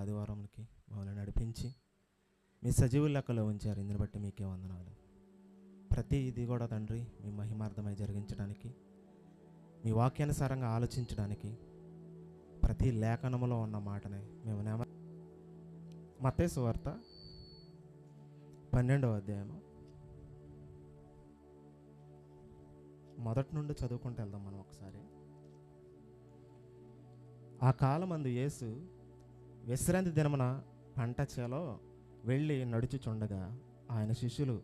ఆదివారంకి మమ్మల్ని నడిపించి మీ సజీవు లెక్కలో ఉంచారు. ఇందుని బట్టి మీకే వందనాలు. ప్రతి ఇది కూడా తండ్రి మీ మహిమార్థమై జరిగించడానికి మీ వాక్యానుసారంగా ఆలోచించడానికి ప్రతి లేఖనములో ఉన్న మాటనే మేము నేమ మతేసు వార్త పన్నెండవ అధ్యాయము. మొదటి నుండి చదువుకుంటూ వెళ్దాం మనం ఒకసారి. ఆ కాలమందు యేసు విశ్రాంతి దినమున పంట చేలో వెళ్ళి నడుచుచుండగా ఆయన శిష్యులు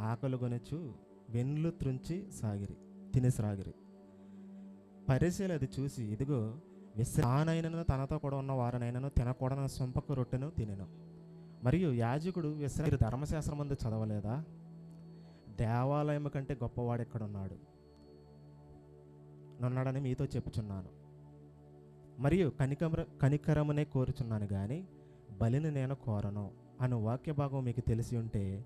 ఆకలి కొనొచ్చు వెన్నులు త్రుంచి సాగిరి తినేసిరాగిరి పరిశీలి అది చూసి ఇదిగో విశ్రానైనను తనతో కూడా ఉన్న వారినైనను తినకూడని సొంపకు రొట్టెను తినెను. మరియు యాజకుడు విశ్రాంతి ధర్మశాస్త్రం ముందు చదవలేదా? దేవాలయం కంటే గొప్పవాడు ఎక్కడున్నాడు? నున్నాడని మీతో చెప్పుచున్నాను. మరియు కనికమర కనికరమునే కోరుచున్నాను కానీ బలిని నేను కోరను అను వాక్య భాగం మీకు తెలిసి ఉంటే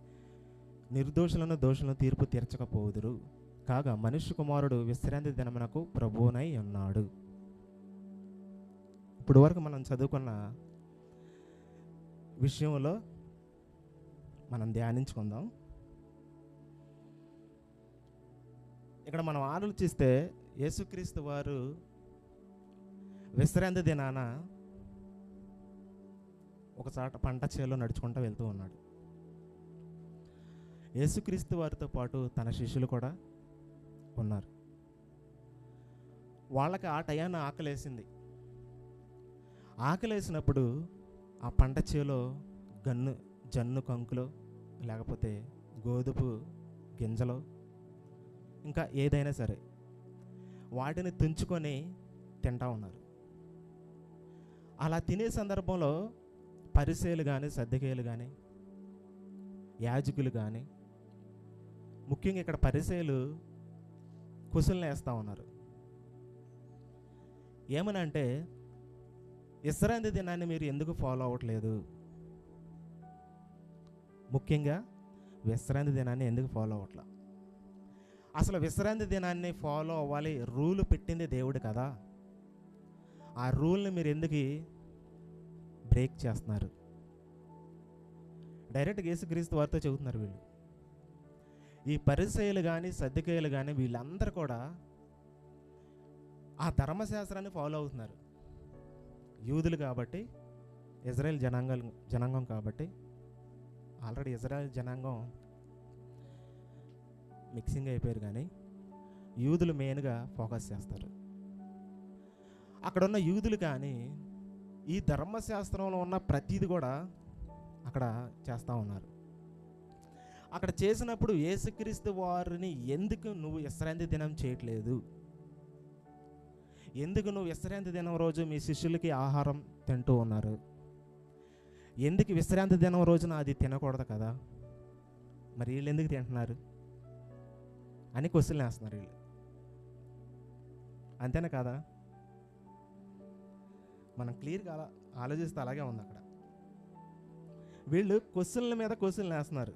నిర్దోషులను దోషులను తీర్పు తీర్చకపోదురు. కాగా మనుష్య కుమారుడు విశ్రాంతి దినమునకు ప్రభువునై ఉన్నాడు. ఇప్పుడు వరకు మనం చదువుకున్న విషయంలో మనం ధ్యానించుకుందాం. ఇక్కడ మనం ఆలోచిస్తే యేసుక్రీస్తు వారు విశ్రాంతి దినాన ఒక చాట పంట చేలో నడుచుకుంటూ వెళ్తూ ఉన్నాడు. యేసుక్రీస్తు వారితో పాటు తన శిష్యులు కూడా ఉన్నారు. వాళ్ళకి ఆ టయాన ఆకలేసింది. ఆకలేసినప్పుడు ఆ పంట చేలో గన్ను జన్ను కంకులో లేకపోతే గోధుపు గింజలో ఇంకా ఏదైనా సరే వాటిని తుంచుకొని తింటా ఉన్నారు. అలా తినే సందర్భంలో పరిసేలు కానీ సర్దికేలు కానీ యాజకులు కానీ ముఖ్యంగా ఇక్కడ పరిసేలు కుసులను వేస్తూ ఉన్నారు. ఏమనంటే విశ్రాంతి దినాన్ని మీరు ఎందుకు ఫాలో అవ్వట్లేదు? ముఖ్యంగా విశ్రాంతి దినాన్ని ఎందుకు ఫాలో అవ్వట్లా? అసలు విశ్రాంతి దినాన్ని ఫాలో అవ్వాలి రూల్ పెట్టింది దేవుడు కదా. ఆ రూల్ని మీరు ఎందుకు బ్రేక్ చేస్తున్నారు. డైరెక్ట్ యేసుక్రీస్తు వారితో చెబుతున్నారు వీళ్ళు. ఈ పరిసయలు కానీ సర్దికేయులు కానీ వీళ్ళందరూ కూడా ఆ ధర్మశాస్త్రాన్ని ఫాలో అవుతున్నారు. యూదులు కాబట్టి ఇజ్రాయెల్ జనాంగం జనాంగం కాబట్టి ఆల్రెడీ ఇజ్రాయెల్ జనాంగం మిక్సింగ్ అయిపోయారు కానీ యూదులు మెయిన్గా ఫోకస్ చేస్తారు. అక్కడ ఉన్న యూదులు కానీ ఈ ధర్మశాస్త్రంలో ఉన్న ప్రతిది కూడా అక్కడ చేస్తూ ఉన్నారు. అక్కడ చేసినప్పుడు యేసుక్రీస్తు వారిని ఎందుకు నువ్వు విశ్రాంతి దినం చేయట్లేదు? ఎందుకు నువ్వు విశ్రాంతి దినం రోజు మీ శిష్యులకి ఆహారం తింటూ ఉన్నారు? ఎందుకు విశ్రాంతి దినం రోజున అది తినకూడదు కదా? మరి వీళ్ళు ఎందుకు తింటున్నారు? అని క్వశ్చన్ వేస్తున్నారు వీళ్ళు. అంతేనా కదా? మనం క్లియర్గా అలా ఆలోచిస్తే అలాగే ఉంది అక్కడ. వీళ్ళు క్వశ్చన్ల మీద క్వశ్చన్లు వేస్తున్నారు.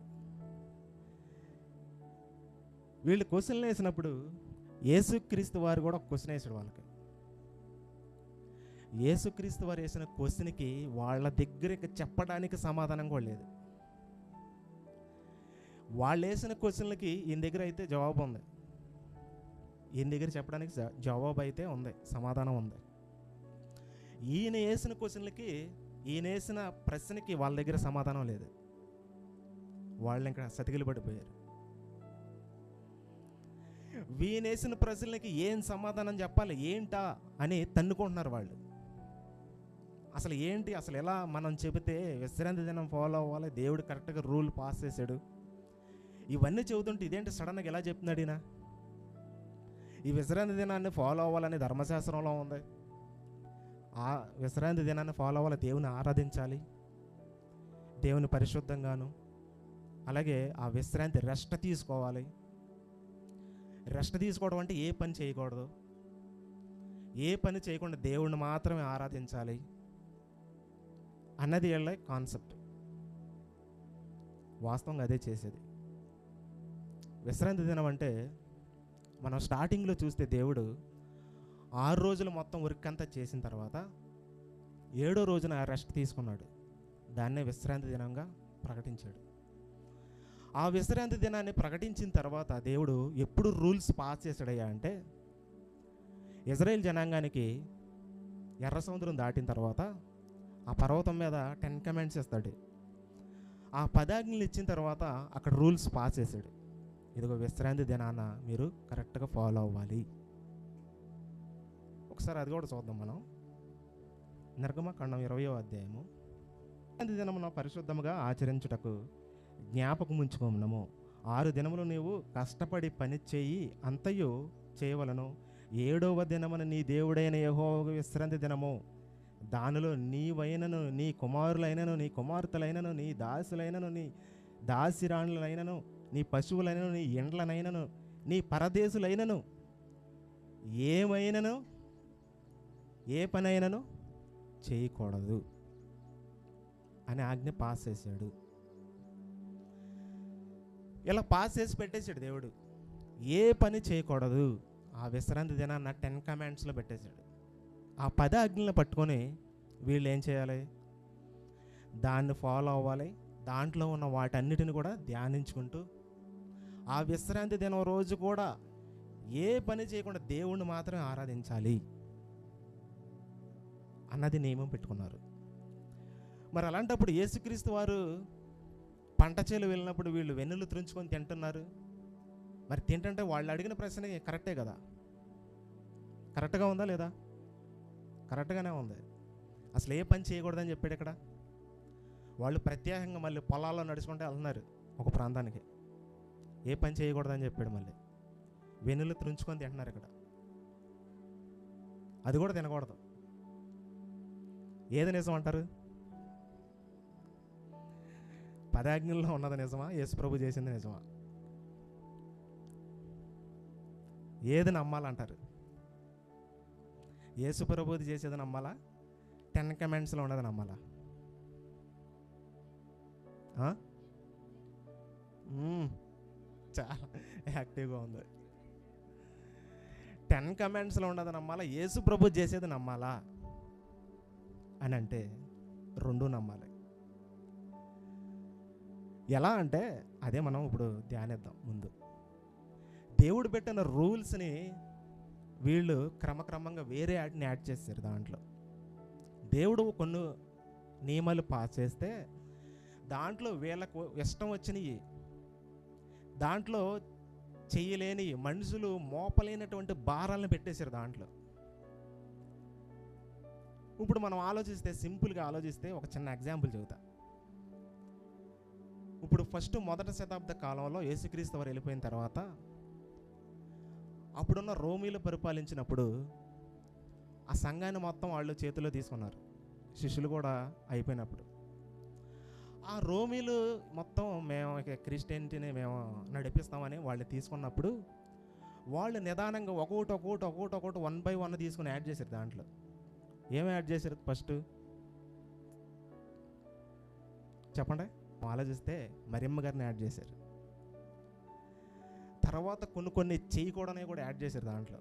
వీళ్ళు క్వశ్చన్లు వేసినప్పుడు యేసుక్రీస్తు వారు కూడా ఒక క్వశ్చన్ వేసాడు వాళ్ళకి. యేసుక్రీస్తు వారు వేసిన క్వశ్చన్కి వాళ్ళ దగ్గరికి చెప్పడానికి సమాధానం కూడా లేదు. వాళ్ళు వేసిన క్వశ్చన్లకి ఈయన దగ్గర అయితే జవాబు ఉంది. ఈయన దగ్గర చెప్పడానికి జవాబు అయితే ఉంది సమాధానం ఉంది. ఈయన వేసిన క్వశ్చన్లకి ఈయన వేసిన ప్రశ్నకి వాళ్ళ దగ్గర సమాధానం లేదు. వాళ్ళు ఇంకా సతికిలు పడిపోయారు. వీనేసిన ప్రశ్నలకి ఏం సమాధానం చెప్పాలి ఏంటా అని తన్నుకుంటున్నారు వాళ్ళు. అసలు ఏంటి అసలు ఎలా మనం చెబితే విశ్రాంతి దినం ఫాలో అవ్వాలి దేవుడు కరెక్ట్గా రూల్ పాస్ చేశాడు. ఇవన్నీ చెబుతుంటే ఇదేంటి సడన్గా ఎలా చెప్తున్నాడు ఈయన? ఈ విశ్రాంతి దినాన్ని ఫాలో అవ్వాలని ధర్మశాస్త్రంలో ఉంది. ఆ విశ్రాంతి దినాన్ని ఫాలో అవ్వాలి. దేవుని ఆరాధించాలి. దేవుని పరిశుద్ధంగాను. అలాగే ఆ విశ్రాంతి రెస్ట్ తీసుకోవాలి. రెస్ట్ తీసుకోవడం అంటే ఏ పని చేయకూడదు. ఏ పని చేయకుండా దేవుణ్ణి మాత్రమే ఆరాధించాలి. అన్నది వీళ్ళ కాన్సెప్ట్. వాస్తవంగా అదే చేసేది. విశ్రాంతి దినం అంటే మనం స్టార్టింగ్లో చూస్తే దేవుడు ఆరు రోజులు మొత్తం వర్క్ అంతా చేసిన తర్వాత ఏడో రోజున రెస్ట్ తీసుకున్నాడు. దాన్నే విశ్రాంతి దినంగా ప్రకటించాడు. ఆ విశ్రాంతి దినాన్ని ప్రకటించిన తర్వాత దేవుడు ఎప్పుడు రూల్స్ పాస్ చేశాడయ్యా అంటే ఇజ్రాయెల్ జనాంగానికి ఎర్ర సముద్రం దాటిన తర్వాత ఆ పర్వతం మీద టెన్ కమెంట్స్ ఇస్తాడు. ఆ పదాజ్ఞలు ఇచ్చిన తర్వాత అక్కడ రూల్స్ పాస్ చేశాడు. ఇదిగో విశ్రాంతి దినాన మీరు కరెక్ట్గా ఫాలో అవ్వాలి. ఒకసారి అది కూడా చూద్దాం మనం. నిర్గమకాండం ఇరవయో అధ్యాయము. విశ్రాంతి దినమున పరిశుద్ధముగా ఆచరించుటకు జ్ఞాపకముంచుకోమనము ఆరు దినములు నీవు కష్టపడి పని చేయి అంతయు చేయవలను. ఏడవ దినమున నీ దేవుడైన యహో విశ్రాంతి దినము. దానిలో నీవైనను నీ కుమారులైనను నీ కుమార్తెలైనను నీ దాసులైనను నీ దాసిరాణులైనను నీ పశువులైనను నీ ఇండ్లనైనను నీ పరదేశులైనను ఏమైనను ఏ పనైనను చేయకూడదు అని ఆజ్ఞ పాస్ చేశాడు. ఇలా పాస్ చేసి పెట్టేశాడు దేవుడు. ఏ పని చేయకూడదు. ఆ విశ్రాంతి దినాన్న టెన్ కమాండ్స్లో పెట్టేశాడు. ఆ పద ఆజ్ఞలను పట్టుకొని వీళ్ళు ఏం చేయాలి? దాన్ని ఫాలో అవ్వాలి. దాంట్లో ఉన్న వాటన్నిటిని కూడా ధ్యానించుకుంటూ ఆ విశ్రాంతి దినం రోజు కూడా ఏ పని చేయకుండా దేవుణ్ణి మాత్రమే ఆరాధించాలి. అన్నది నియమం పెట్టుకున్నారు. మరి అలాంటప్పుడు యేసుక్రీస్తు వారు పంట చేలు వెళ్ళినప్పుడు వీళ్ళు వెన్నులు త్రుంచుకొని తింటున్నారు. మరి తింటంటే వాళ్ళు అడిగిన ప్రశ్న కరెక్టే కదా? కరెక్ట్గా ఉందా లేదా? కరెక్ట్గానే ఉంది. అసలు ఏ పని చేయకూడదని చెప్పాడు ఇక్కడ? వాళ్ళు ప్రత్యేకంగా మళ్ళీ పొలాల్లో నడుచుకుంటే వెళ్తున్నారు ఒక ప్రాంతానికి. ఏ పని చేయకూడదని చెప్పాడు మళ్ళీ. వెన్నులు త్రుంచుకొని తింటున్నారు ఇక్కడ. అది కూడా తినకూడదు. ఏది నిజం అంటారు? పదాజ్ఞల్లో ఉన్నది నిజమా? యేసు ప్రభు చేసింది నిజమా? ఏది నమ్మాలంటారు? యేసుప్రభుది చేసేది నమ్మాలా? టెన్ కమెంట్స్లో ఉన్నది నమ్మాలా? చాలా యాక్టివ్గా ఉంది. టెన్ కమెంట్స్లో ఉండదు నమ్మాలా? యేసు ప్రభు చేసేది నమ్మాలా? అని అంటే రెండు నమ్మాలి. ఎలా అంటే అదే మనం ఇప్పుడు ధ్యానిద్దాం ముందు. దేవుడు పెట్టిన రూల్స్ని వీళ్ళు క్రమక్రమంగా వేరే యాడ్ని యాడ్ చేశారు దాంట్లో. దేవుడు కొన్ని నియమాలు పాస్ చేస్తే దాంట్లో వీళ్ళకు ఇష్టం వచ్చినవి దాంట్లో చేయలేని మనుషులు మోపలేనటువంటి భారాలను పెట్టేశారు దాంట్లో. ఇప్పుడు మనం ఆలోచిస్తే సింపుల్గా ఆలోచిస్తే ఒక చిన్న ఎగ్జాంపుల్ చెబుతా. ఇప్పుడు ఫస్ట్ మొదటి శతాబ్ద కాలంలో యేసుక్రీస్తు వారు వెళ్ళిపోయిన తర్వాత అప్పుడున్న రోమీలు పరిపాలించినప్పుడు ఆ సంఘాన్ని మొత్తం వాళ్ళు చేతిలో తీసుకున్నారు. శిష్యులు కూడా అయిపోయినప్పుడు. ఆ రోమీలు మొత్తం మేము ఇక క్రిస్టియనిటీని మేము నడిపిస్తామని వాళ్ళు తీసుకున్నప్పుడు వాళ్ళు నిదానంగా ఒకటి ఒకటి ఒకటి ఒకటి వన్ బై వన్ తీసుకుని యాడ్ చేశారు దాంట్లో. ఏమి యాడ్ చేశారు ఫస్ట్? చెప్పండి. ఆలోచిస్తే మరియమ్మ గారిని యాడ్ చేశారు. తర్వాత కొన్ని కొన్ని చేయకూడని కూడా యాడ్ చేశారు దాంట్లో.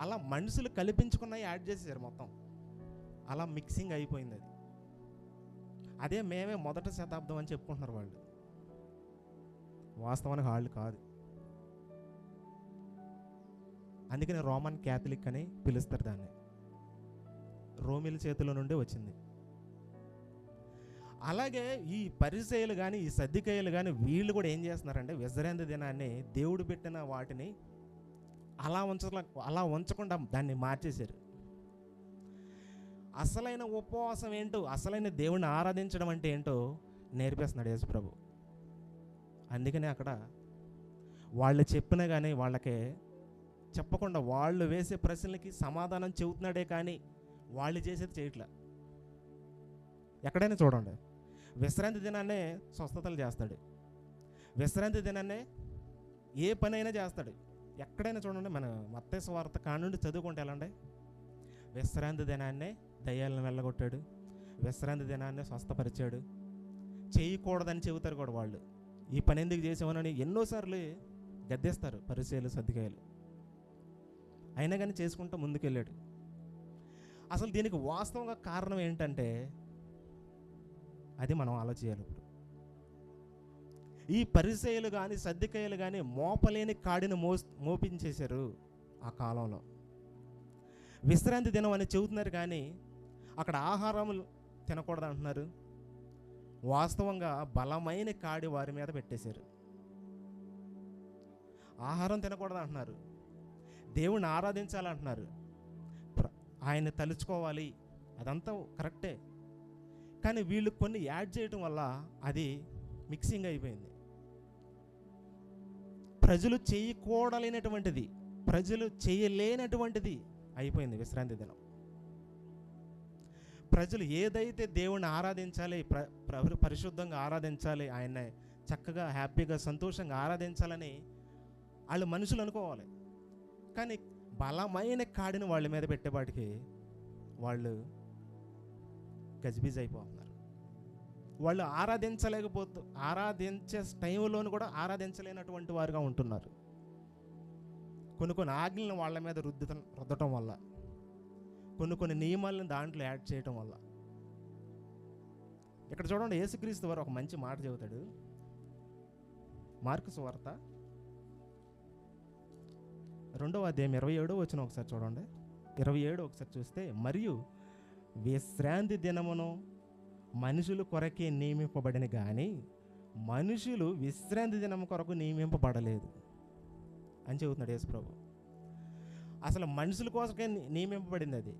అలా మనుషులు కల్పించుకున్నవి యాడ్ చేసేసారు మొత్తం. అలా మిక్సింగ్ అయిపోయింది అది. అదే మేమే మొదటి శతాబ్దం అని చెప్పుకుంటున్నారు వాళ్ళు. వాస్తవానికి వాళ్ళు కాదు. అందుకని రోమన్ క్యాథలిక్ అని పిలుస్తారు దాన్ని. రోమిల చేతిలో నుండి వచ్చింది. అలాగే ఈ పరిచయలు కానీ ఈ సర్దికాయలు కానీ వీళ్ళు కూడా ఏం చేస్తున్నారంటే విజరేంద్ర దినాన్ని దేవుడు పెట్టిన వాటిని అలా ఉంచ అలా ఉంచకుండా దాన్ని మార్చేశారు. అసలైన ఉపవాసం ఏంటో అసలైన దేవుణ్ణి ఆరాధించడం అంటే ఏంటో నేర్పిస్తున్నాడు యేసు ప్రభు అందుకనే అక్కడ వాళ్ళు చెప్పినా కానీ వాళ్ళకే చెప్పకుండా వాళ్ళు వేసే ప్రశ్నలకి సమాధానం చెబుతున్నాడే కానీ వాళ్ళు చేసేది చేయట్లే. ఎక్కడైనా చూడండి. విశ్రాంతి దినాన్నే స్వస్థతలు చేస్తాడు. విశ్రాంతి దినాన్నే ఏ పని అయినా చేస్తాడు. ఎక్కడైనా చూడండి మన మత్తే స్వార్థ కానుండి చదువుకుంటే ఎలాండి విశ్రాంతి దినాన్నే దయ్యాలను వెళ్ళగొట్టాడు. విశ్రాంతి దినాన్నే స్వస్థపరిచాడు. చేయకూడదని చెబుతారు కూడా వాళ్ళు. ఈ పని ఎందుకు చేసామని ఎన్నోసార్లు గద్దేస్తారు పరిచయాలు సర్దికాయలు. అయినా కానీ చేసుకుంటూ ముందుకెళ్ళాడు. అసలు దీనికి వాస్తవంగా కారణం ఏంటంటే అది మనం ఆలోచించాలి ఇప్పుడు. ఈ పరిచయలు కానీ సర్దికయలు కానీ మోపలేని కాడిని మో మోపించేశారు ఆ కాలంలో. విశ్రాంతి దినం అని చెబుతున్నారు కానీ అక్కడ ఆహారములు తినకూడదు అంటున్నారు వాస్తవంగా బలమైన కాడి వారి మీద పెట్టేశారు. ఆహారం తినకూడదు అంటున్నారు దేవుణ్ణి ఆరాధించాలంటున్నారు. ఆయన తలుచుకోవాలి. అదంతా కరెక్టే. కానీ వీళ్ళు కొన్ని యాడ్ చేయటం వల్ల అది మిక్సింగ్ అయిపోయింది. ప్రజలు చేయకూడలేనటువంటిది ప్రజలు చేయలేనటువంటిది అయిపోయింది విశ్రాంతి దినం. ప్రజలు ఏదైతే దేవుణ్ణి ఆరాధించాలి ప్ర ప్ర- పరిశుద్ధంగా ఆరాధించాలి ఆయన చక్కగా హ్యాపీగా సంతోషంగా ఆరాధించాలని వాళ్ళు మనుషులు అనుకోవాలి. కానీ బలమైన కాడిని వాళ్ళ మీద పెట్టేపాటికి వాళ్ళు గజిబిజ్ అయిపోతున్నారు. వాళ్ళు ఆరాధించలేకపోతూ ఆరాధించే టైంలోనూ కూడా ఆరాధించలేనటువంటి వారుగా ఉంటున్నారు. కొన్ని కొన్ని ఆజ్ఞలను వాళ్ళ మీద రుద్దటం రుద్దటం వల్ల కొన్ని కొన్ని నియమాలను దాంట్లో యాడ్ చేయటం వల్ల. ఇక్కడ చూడండి యేసుక్రీస్తు వారు ఒక మంచి మాట చెబుతాడు. మార్కు సువార్త రెండవ అధ్యాయం ఇరవై ఏడో వచ్చిన ఒకసారి చూడండి. ఇరవై ఏడు ఒకసారి చూస్తే మరియు విశ్రాంతి దినమును మనుషులు కొరకే నియమింపబడిన కానీ మనుషులు విశ్రాంతి దినం కొరకు నియమింపబడలేదు. అని చెబుతున్నాడు యేసుప్రభు. అసలు మనుషుల కోసమే నియమింపబడింది అది.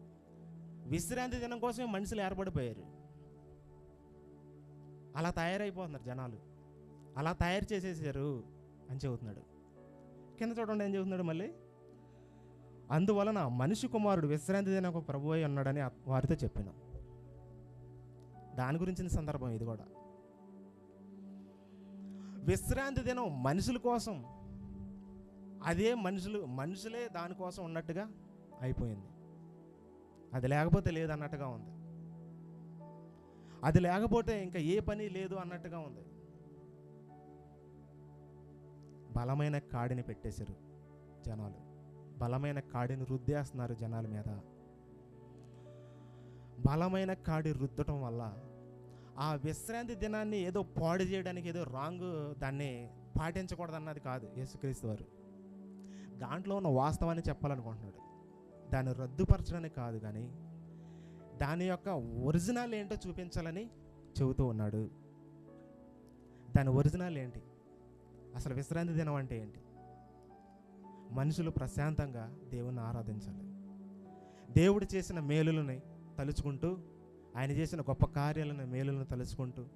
విశ్రాంతి దినం కోసమే మనుషులు ఏర్పడిపోయారు. అలా తయారైపోతున్నారు జనాలు. అలా తయారు చేసేసారు అని చెబుతున్నాడు. కింద చూడండి ఏం చెబుతున్నాడు మళ్ళీ? అందువలన మనిషి కుమారుడు విశ్రాంతి దినం ఒక ప్రభు అయి ఉన్నాడని వారితో చెప్పిన. దాని గురించిన సందర్భం ఇది కూడా. విశ్రాంతి దినం మనుషుల కోసం అదే మనుషులు మనుషులే దానికోసం ఉన్నట్టుగా అయిపోయింది. అది లేకపోతే లేదన్నట్టుగా ఉంది. అది లేకపోతే ఇంకా ఏ పని లేదు అన్నట్టుగా ఉంది. బలమైన కాడిని పెట్టేశారు జనాలు. బలమైన కాడిని రుద్దేస్తున్నారు జనాల మీద. బలమైన కాడి రుద్దటం వల్ల ఆ విశ్రాంతి దినాన్ని ఏదో పాడు చేయడానికి ఏదో రాంగ్ దాన్ని పాటించకూడదన్నది కాదు యేసుక్రీస్తు వారు. దాంట్లో ఉన్న వాస్తవాన్ని చెప్పాలనుకుంటున్నాడు. దాన్ని రద్దుపరచడానికి కాదు కానీ దాని యొక్క ఒరిజినల్ ఏంటో చూపించాలని చెబుతూ ఉన్నాడు. దాని ఒరిజినల్ ఏంటి? అసలు విశ్రాంతి దినం అంటే ఏంటి? మనుషులు ప్రశాంతంగా దేవుణ్ణి ఆరాధించాలి. దేవుడు చేసిన మేలులని తలుచుకుంటూ ఆయన చేసిన గొప్ప కార్యాలను మేలులను తలుచుకుంటూ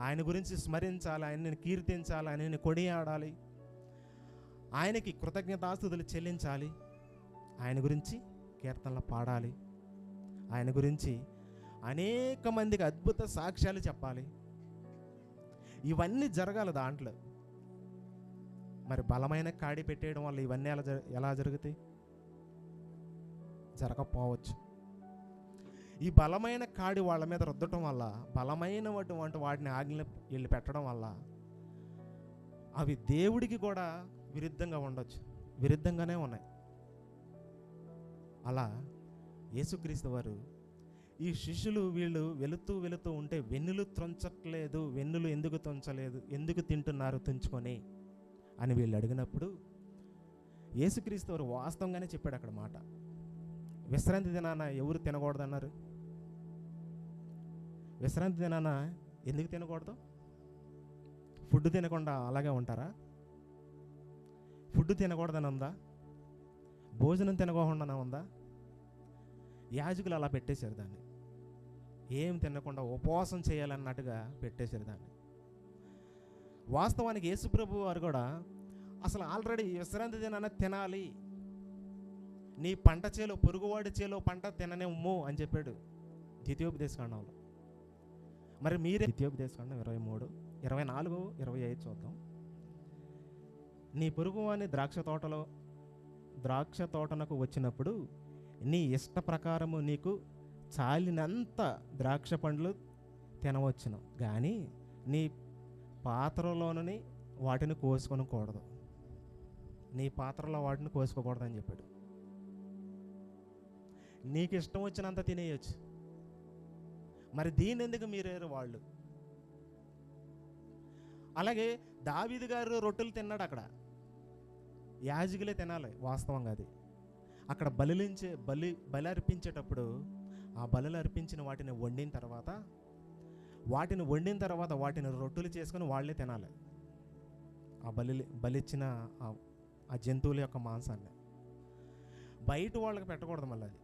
ఆయన గురించి స్మరించాలి ఆయనని కీర్తించాలి ఆయనని కొనియాడాలి ఆయనకి కృతజ్ఞతాస్తుతులు చెల్లించాలి ఆయన గురించి కీర్తనలు పాడాలి ఆయన గురించి అనేక మందికి అద్భుత సాక్ష్యాలు చెప్పాలి. ఇవన్నీ జరగాలి దాంట్లో. మరి బలమైన కాడి పెట్టేయడం వల్ల ఇవన్నీ ఎలా ఎలా జరుగుతాయి? జరగకపోవచ్చు. ఈ బలమైన కాడి వాళ్ళ మీద రుద్దటం వల్ల బలమైనటువంటి వాటిని ఆజ్ఞలు వీళ్ళు పెట్టడం వల్ల అవి దేవుడికి కూడా విరుద్ధంగా ఉండొచ్చు. విరుద్ధంగానే ఉన్నాయి. అలా యేసుక్రీస్తు వారు ఈ శిష్యులు వీళ్ళు వెళుతూ వెళుతూ ఉంటే వెన్నులు త్రొంచట్లేదు వెన్నులు ఎందుకు తుంచలేదు ఎందుకు తింటున్నారు తుంచుకొని అని వీళ్ళు అడిగినప్పుడు యేసుక్రీస్తు వారు వాస్తవంగానే చెప్పాడు అక్కడ మాట. విశ్రాంతి దినాన ఎవరు తినకూడదన్నారు? విశ్రాంతి దినాన ఎందుకు తినకూడదు? ఫుడ్ తినకుండా అలాగే ఉంటారా? ఫుడ్ తినకూడదని ఉందా? భోజనం తినకోకుండా ఉందా? యాజకులు అలా పెట్టేశారు దాన్ని. ఏం తినకుండా ఉపవాసం చేయాలన్నట్టుగా పెట్టేశారు దాన్ని. వాస్తవానికి యేసుప్రభు వారు కూడా అసలు ఆల్రెడీ విశ్రాంతి దినాన తినాలి. నీ పంట చేలో పొరుగువాడి చేలో పంట తిననేమో అని చెప్పాడు ద్వితీయోపదేశకాండంలో. మరి మీరే ద్వితీయోపదేశకాండం ఇరవై మూడు ఇరవై నాలుగు ఇరవై ఐదు చూద్దాం. నీ పొరుగువాని ద్రాక్ష తోటలో ద్రాక్ష తోటనకు వచ్చినప్పుడు నీ ఇష్ట ప్రకారము నీకు చాలినంత ద్రాక్ష పండ్లు తినవచ్చును. కానీ నీ పాత్రలోనని వాటిని కోసుకొనకూడదు. నీ పాత్రలో వాటిని కోసుకోకూడదు అని చెప్పాడు. నీకు ఇష్టం వచ్చినంత తినేయచ్చు. మరి దీని ఎందుకు మీరేరు వాళ్ళు? అలాగే దావీదు గారు రొట్టెలు తిన్నాడు అక్కడ. యాజకులే తినాలి వాస్తవంగా అది. అక్కడ బలిలించే బలి బలి అర్పించేటప్పుడు ఆ బలులు అర్పించిన వాటిని వండిన తర్వాత వాటిని వండిన తర్వాత వాటిని రొట్టెలు చేసుకొని వాళ్ళే తినాలి. ఆ బలి బలిచ్చిన ఆ- జంతువుల యొక్క మాంసాన్ని. బయట వాళ్ళకి పెట్టకూడదు మళ్ళీ అది.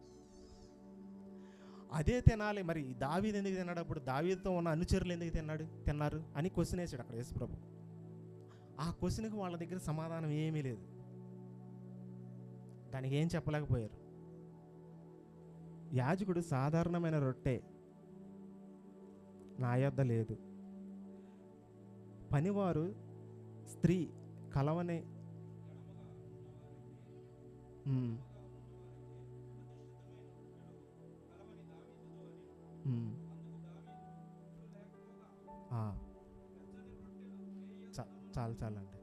అదే తినాలి. మరి దావీది ఎందుకు తిన్నాడు? అప్పుడు దావీదుతో ఉన్న అనుచరులు ఎందుకు తిన్నాడు? తిన్నారు అని క్వశ్చన్ వేసాడు అక్కడ యేసుప్రభు. ఆ క్వశ్చన్కి వాళ్ళ దగ్గర సమాధానం ఏమీ లేదు. దానికి ఏం చెప్పలేకపోయారు? యాజకుడు సాధారణమైన రొట్టె నా యొద్ద లేదు. పనివారు స్త్రీ కలవని ఉమ్. చాలా ఆ. చాలు చాలండి.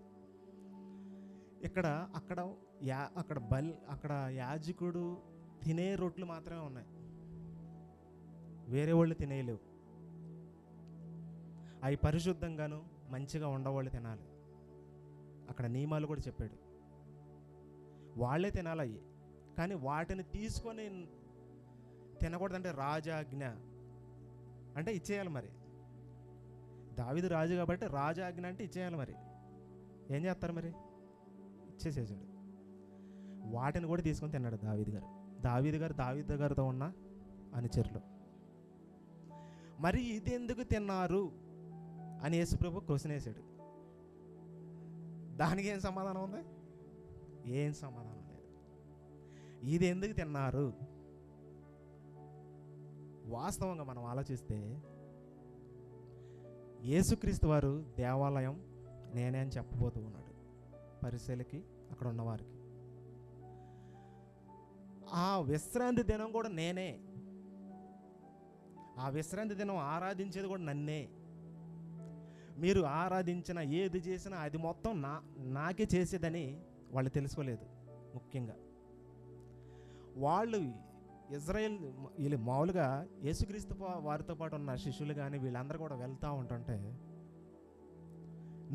ఇక్కడ అక్కడ యా అక్కడ బల్ అక్కడ యాజకుడు తినే రొట్లు మాత్రమే ఉన్నాయి. వేరే వాళ్ళు తినేయలేవు. అవి పరిశుద్ధంగాను మంచిగా ఉండవాళ్ళు తినాలి. అక్కడ నియమాలు కూడా చెప్పాడు. వాళ్ళే తినాలి అవి. కానీ వాటిని తీసుకొని తినకూడదంటే రాజాజ్ఞ. అంటే ఇచ్చేయాలి మరి. దావిది రాజు కాబట్టి రాజాజ్ఞ అంటే ఇచ్చేయాలి మరి. ఏం చేస్తారు మరి? ఇచ్చేసేసాడు. వాటిని కూడా తీసుకొని తిన్నాడు దావిది గారు. దావిది గారు దావిద గారితో ఉన్న అనుచరులు. మరి ఇది ఎందుకు తిన్నారు? అని యేసుప్రభు క్వశ్చన్ వేసాడు దానికి ఏం సమాధానం ఉంది? ఏం సమాధానం లేదు. ఇది ఎందుకు తిన్నారు? వాస్తవంగా మనం ఆలోచిస్తే యేసుక్రీస్తు వారు దేవాలయం నేనే అని చెప్పబోతూ ఉన్నాడు. పరిశీలకి అక్కడ ఉన్నవారికి. ఆ విశ్రాంతి దినం కూడా నేనే. ఆ విశ్రాంతి దినం ఆరాధించేది కూడా నన్నే. మీరు ఆరాధించిన ఏది చేసినా అది మొత్తం నా నాకే చేసేదని వాళ్ళు తెలుసుకోలేదు ముఖ్యంగా. వాళ్ళు ఇజ్రాయెల్ వీళ్ళు మామూలుగా యేసుక్రీస్తు వారితో పాటు ఉన్న శిష్యులు కానీ వీళ్ళందరూ కూడా వెళ్తూ ఉంటుంటే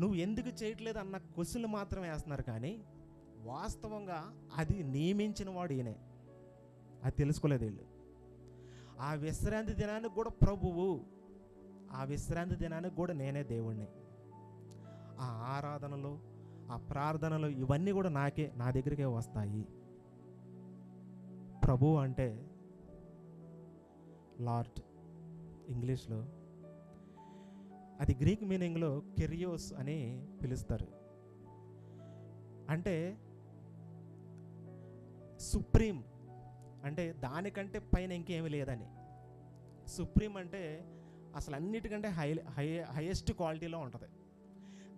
నువ్వు ఎందుకు చేయట్లేదు అన్న క్వశ్చన్లు మాత్రమే వేస్తున్నారు కానీ వాస్తవంగా అది నియమించిన వాడు ఈయనే. అది తెలుసుకోలేదు వీళ్ళు. ఆ విశ్రాంతి దినానికి కూడా ప్రభువు ఆ విశ్రాంతి దినానికి కూడా నేనే దేవుణ్ణి. ఆ ఆరాధనలు ఆ ప్రార్థనలు ఇవన్నీ కూడా నాకే నా దగ్గరికే వస్తాయి. ప్రభు అంటే లార్డ్ ఇంగ్లీష్లో అది గ్రీక్ మీనింగ్లో కెరియోస్ అని పిలుస్తారు. అంటే సుప్రీం అంటే దానికంటే పైన ఇంకేమీ లేదని. సుప్రీం అంటే అసలు అన్నిటికంటే హై హై హైయెస్ట్ క్వాలిటీలో ఉంటుంది.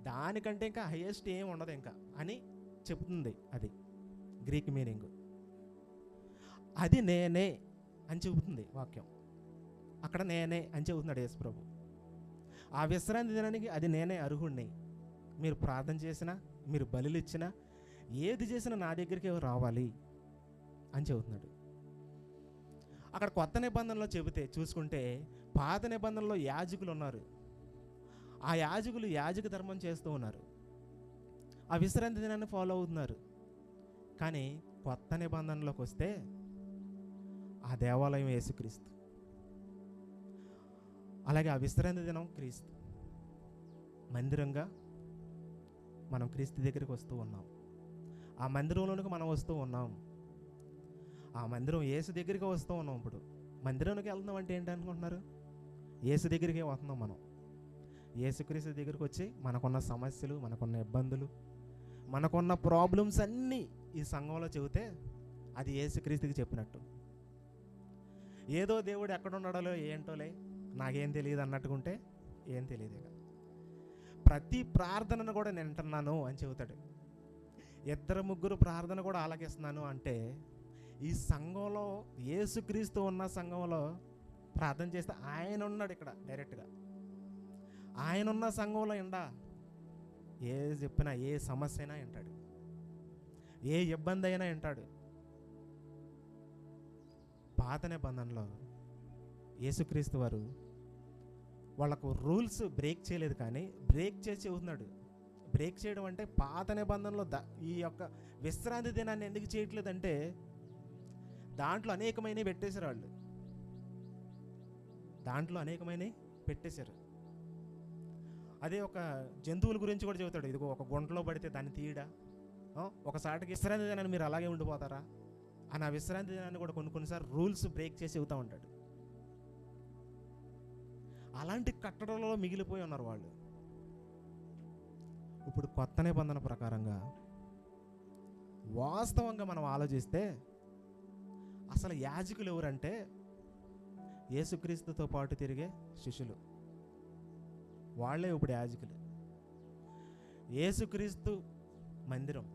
దానికంటే ఇంకా హైయెస్ట్ ఏం ఉండదు ఇంకా అని చెప్తుంది అది గ్రీక్ మీనింగ్ అది నేనే అని చెబుతుంది వాక్యం. అక్కడ నేనే అని చెబుతున్నాడు యేసుప్రభు. ఆ విశ్రాంతి దినానికి అది నేనే అర్హుణ్ణి. మీరు ప్రార్థన చేసినా మీరు బలులు ఇచ్చినా ఏది చేసినా నా దగ్గరికి రావాలి అని చెబుతున్నాడు. అక్కడ కొత్త నిబంధనలో చెబితే చూసుకుంటే పాత నిబంధనలో యాజకులు ఉన్నారు. ఆ యాజకులు యాజక ధర్మం చేస్తూ ఉన్నారు. ఆ విశ్రాంతి దినాన్ని ఫాలో అవుతున్నారు. కానీ కొత్త నిబంధనలోకి వస్తే ఆ దేవాలయం యేసుక్రీస్తు. అలాగే ఆ విశ్రాంతి దినం క్రీస్తు. మందిరంగా మనం క్రీస్తు దగ్గరికి వస్తూ ఉన్నాం. ఆ మందిరంలోనికి మనం వస్తూ ఉన్నాం. ఆ మందిరం ఏసు దగ్గరికి వస్తూ ఉన్నాం ఇప్పుడు. మందిరానికి వెళ్తున్నాం అంటే ఏంటి అనుకుంటున్నారు? ఏసు దగ్గరికి వస్తున్నాం మనం. ఏసుక్రీస్తు దగ్గరికి వచ్చి మనకున్న సమస్యలు మనకున్న ఇబ్బందులు మనకున్న ప్రాబ్లమ్స్ అన్నీ ఈ సంఘంలో చెబితే అది ఏసుక్రీస్తుకి చెప్పినట్టు. ఏదో దేవుడు ఎక్కడ ఏంటోలే నాకేం తెలియదు అన్నట్టుకుంటే ఏం తెలియదు ఇక. ప్రతి ప్రార్థనను కూడా నేను వింటున్నాను అని చెబుతాడు. ఇద్దరు ముగ్గురు ప్రార్థన కూడా ఆలకిస్తున్నాను అంటే ఈ సంఘంలో యేసుక్రీస్తు ఉన్న సంఘంలో ప్రార్థన చేస్తే ఆయన ఉన్నాడు ఇక్కడ డైరెక్ట్గా. ఆయన ఉన్న సంఘంలో ఎండా ఏ చెప్పినా ఏ సమస్య అయినా వింటాడు. ఏ ఇబ్బంది అయినా వింటాడు. పాత నిబంధనలో యేసుక్రీస్తు వారు వాళ్ళకు రూల్స్ బ్రేక్ చేయలేదు కానీ బ్రేక్ చేసి ఉన్నాడు బ్రేక్ చేయడం అంటే పాత నిబంధనలో ద ఈ యొక్క విశ్రాంతి దినాన్ని ఎందుకు చేయట్లేదంటే దాంట్లో అనేకమైనవి పెట్టేశారు వాళ్ళు. దాంట్లో అనేకమైనవి పెట్టేశారు. అదే ఒక జంతువుల గురించి కూడా చెబుతాడు. ఇదిగో ఒక గుంటలో పడితే దాన్ని తీయడా ఒకసారికి విశ్రాంతి దినాన్ని మీరు అలాగే ఉండిపోతారా? అని ఆ విశ్రాంతి దినాన్ని కూడా కొన్ని కొన్నిసార్లు రూల్స్ బ్రేక్ చేసి చెబుతూ ఉంటాడు. అలాంటి కట్టడలలో మిగిలిపోయి ఉన్నారు వాళ్ళు. ఇప్పుడు కొత్త నిబంధన ప్రకారంగా వాస్తవంగా మనం ఆలోచిస్తే అసలు యాజకులు ఎవరంటే యేసుక్రీస్తుతో పాటు తిరిగే శిష్యులు. వాళ్ళే ఇప్పుడు యాజకులు. యేసుక్రీస్తు మందిరం.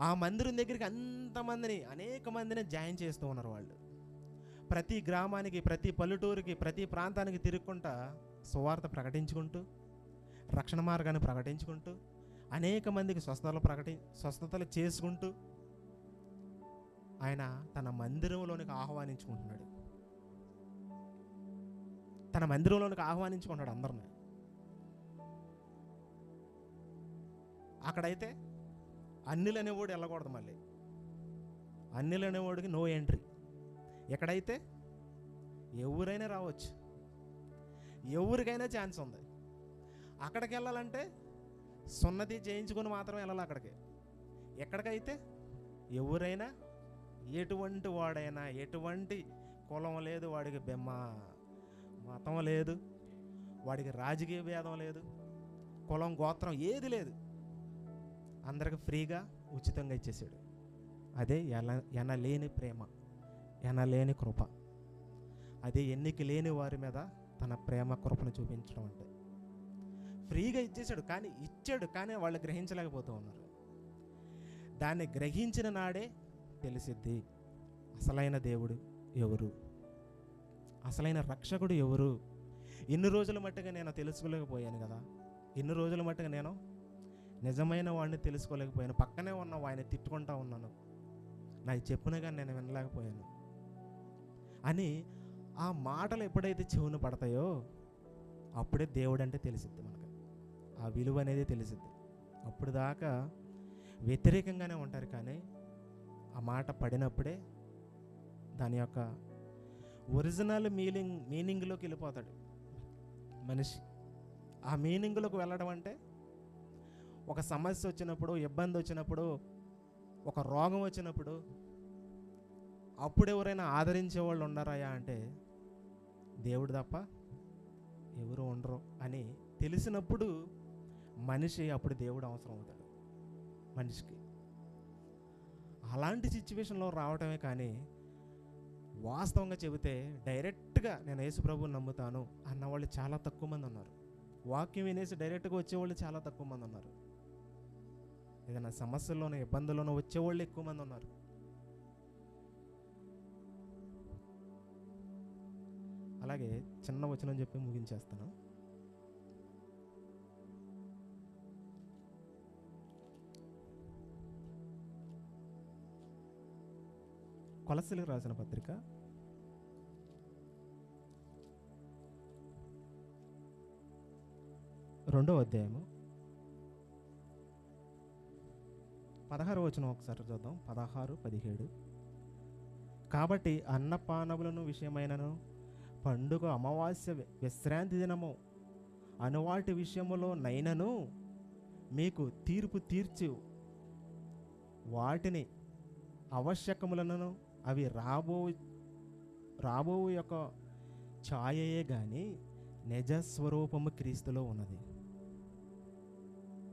ఆ మందిరం దగ్గరికి అంతమందిని అనేక మందిని జాయిన్ చేస్తూ ఉన్నారు వాళ్ళు. ప్రతి గ్రామానికి ప్రతి పల్లెటూరికి ప్రతి ప్రాంతానికి తిరుగుకుంటా సువార్త ప్రకటించుకుంటూ రక్షణ మార్గాన్ని ప్రకటించుకుంటూ అనేక మందికి స్వస్థతలు ప్రకటి స్వస్థతలు చేసుకుంటూ ఆయన తన మందిరంలోనికి ఆహ్వానించుకుంటున్నాడు. తన మందిరంలోనికి ఆహ్వానించుకుంటాడు అందరిని. అక్కడైతే అన్నిలు అనేవాడు వెళ్ళకూడదు మళ్ళీ. అన్నిలు అనేవాడికి నో ఎంట్రీ ఎక్కడైతే? ఎవరైనా రావచ్చు. ఎవరికైనా ఛాన్స్ ఉంది. అక్కడికి వెళ్ళాలంటే సున్నతి చేయించుకొని మాత్రం వెళ్ళాలి అక్కడికి. ఎక్కడికైతే? ఎవరైనా ఎటువంటి వాడైనా ఎటువంటి కులం లేదు వాడికి బెమ్మ. మతం లేదు వాడికి రాజకీయ భేదం లేదు కులం గోత్రం ఏది లేదు. అందరికి ఫ్రీగా ఉచితంగా ఇచ్చేసాడు. అదే ఎన ఎనలేని ప్రేమ ఎనలేని కృప. అదే ఎన్నిక లేని వారి మీద తన ప్రేమ కృపను చూపించడం అంటే. ఫ్రీగా ఇచ్చేసాడు కానీ ఇచ్చాడు కానీ వాళ్ళు గ్రహించలేకపోతూ ఉన్నారు. దాన్ని గ్రహించిన నాడే తెలిసిద్ది. అసలైన దేవుడు ఎవరు? అసలైన రక్షకుడు ఎవరు? ఇన్ని రోజుల మట్టుగా నేను తెలుసుకోలేకపోయాను కదా. ఇన్ని రోజుల మట్టుగా నేను నిజమైన వాడిని తెలుసుకోలేకపోయాను. పక్కనే ఉన్న వాడిని తిట్టుకుంటా ఉన్నాను. నాకు చెప్పిన కానీ నేను వినలేకపోయాను. అని ఆ మాటలు ఎప్పుడైతే చెవున పడతాయో అప్పుడే దేవుడు అంటే తెలిసిద్ది మనకు. ఆ విలువ అనేది తెలిసిద్ది. అప్పుడు దాకా వ్యతిరేకంగానే ఉంటారు కానీ ఆ మాట పడినప్పుడే దాని యొక్క ఒరిజినల్ మీనింగ్ మీనింగ్లోకి వెళ్ళిపోతాడు. మనిషి. ఆ మీనింగ్లోకి వెళ్ళడం అంటే ఒక సమస్య వచ్చినప్పుడు ఇబ్బంది వచ్చినప్పుడు ఒక రోగం వచ్చినప్పుడు అప్పుడు ఎవరైనా ఆదరించే వాళ్ళు ఉన్నారాయా అంటే దేవుడు తప్ప ఎవరు ఉండరు అని తెలిసినప్పుడు మనిషి అప్పుడు దేవుడు అవసరం అవుతాడు. మనిషికి. అలాంటి సిచ్యువేషన్లో రావటమే కానీ వాస్తవంగా చెబితే డైరెక్ట్గా నేను యేసు ప్రభువు నమ్ముతాను అన్నవాళ్ళు చాలా తక్కువ మంది ఉన్నారు. వాక్యం వినేసి డైరెక్ట్గా వచ్చేవాళ్ళు చాలా తక్కువ మంది ఉన్నారు. ఏదైనా సమస్యల్లోనూ ఇబ్బందుల్లోనూ వచ్చేవాళ్ళు ఎక్కువ మంది ఉన్నారు. అలాగే చిన్న వచనం చెప్పి ముగించేస్తాను. కొలసలకు రాసిన పత్రిక. రెండవ అధ్యాయము. పదహారు వచనం ఒకసారి చూద్దాం పదహారు పదిహేడు. కాబట్టి అన్నపానములను విషయమైనను పండుగ అమావాస్య వి- విశ్రాంతి దినము అనువాటి విషయములో నైనను మీకు తీర్పు తీర్చు. వాటిని ఆవశ్యకములను అవి రాబో రాబో యొక్క ఛాయయే కానీ నిజ స్వరూపము క్రీస్తులో ఉన్నది.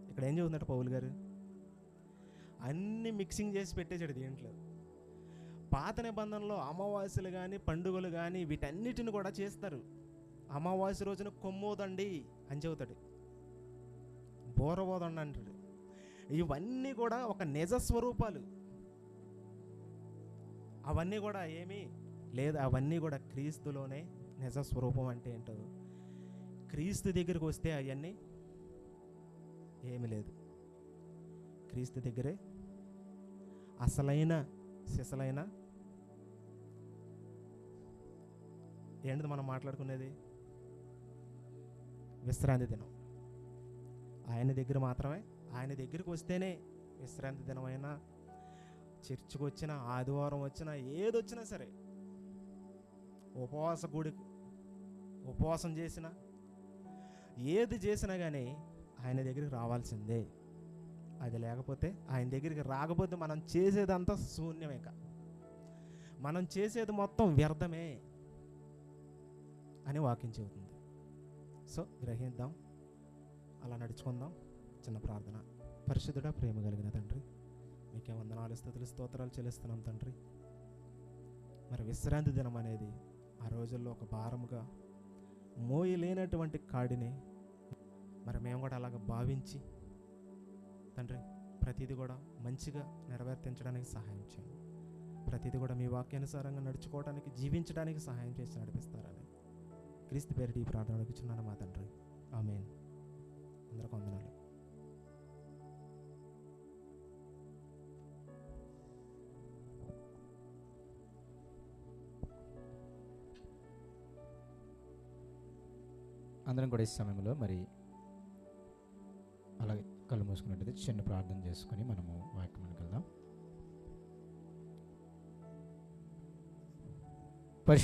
ఇక్కడ ఏం చదువుతున్నట్టు పౌలు గారు? అన్ని మిక్సింగ్ చేసి పెట్టేశాడు దీంట్లో. పాత నిబంధనలో అమావాస్యలు కానీ పండుగలు కానీ వీటన్నిటిని కూడా చేస్తారు. అమావాస్య రోజున కొమ్మోదండి అని చెబుతాడు. బోరబోదండి అంటాడు. ఇవన్నీ కూడా ఒక నిజ స్వరూపాలు. అవన్నీ కూడా ఏమీ లేదు అవన్నీ కూడా క్రీస్తులోనే నిజ స్వరూపం అంటే ఏంటో. క్రీస్తు దగ్గరికి వస్తే అవన్నీ ఏమి లేదు. క్రీస్తు దగ్గరే అసలైన సిసలైన ఏంటిది మనం మాట్లాడుకునేది? విశ్రాంతి దినం. ఆయన దగ్గర మాత్రమే ఆయన దగ్గరికి వస్తేనే విశ్రాంతి దినమైనా చర్చికి వచ్చినా ఆదివారం వచ్చినా ఏది వచ్చినా సరే ఉపవాస గుడి ఉపవాసం చేసినా ఏది చేసినా కానీ ఆయన దగ్గరికి రావాల్సిందే. అది లేకపోతే ఆయన దగ్గరికి రాకపోతే మనం చేసేదంతా శూన్యమే ఇక. మనం చేసేది మొత్తం వ్యర్థమే అని వాక్యం చెబుతుంది. సో గ్రహిద్దాం. అలా నడుచుకుందాం. చిన్న ప్రార్థన. పరిశుద్ధుడా ప్రేమ కలిగిన తండ్రి మీకే వందనాలు స్థుతులు స్తోత్రాలు చెల్లిస్తున్నాం తండ్రి. మరి విశ్రాంతి దినం అనేది ఆ రోజుల్లో ఒక భారముగా మోయలేనటువంటి కాడిని మరి మేము కూడా అలాగ భావించి తండ్రి ప్రతిదీ కూడా మంచిగా నెరవేర్తించడానికి సహాయం చేయండి. ప్రతిదీ కూడా మీ వాక్యానుసారంగా నడుచుకోవడానికి జీవించడానికి సహాయం చేసి నడిపిస్తారని క్రీస్తు పేరిటి ఈ ప్రార్థన అడుగుచున్నాను మా తండ్రి. ఆమెన్. అందరికి వందనాలు. అందరం కూడా ఈ సమయంలో మరి అలాగే కళ్ళు మూసుకున్నట్టయితే చిన్న ప్రార్థన చేసుకొని మనము వాక్యంలోకి వెళ్దాం. పరిశు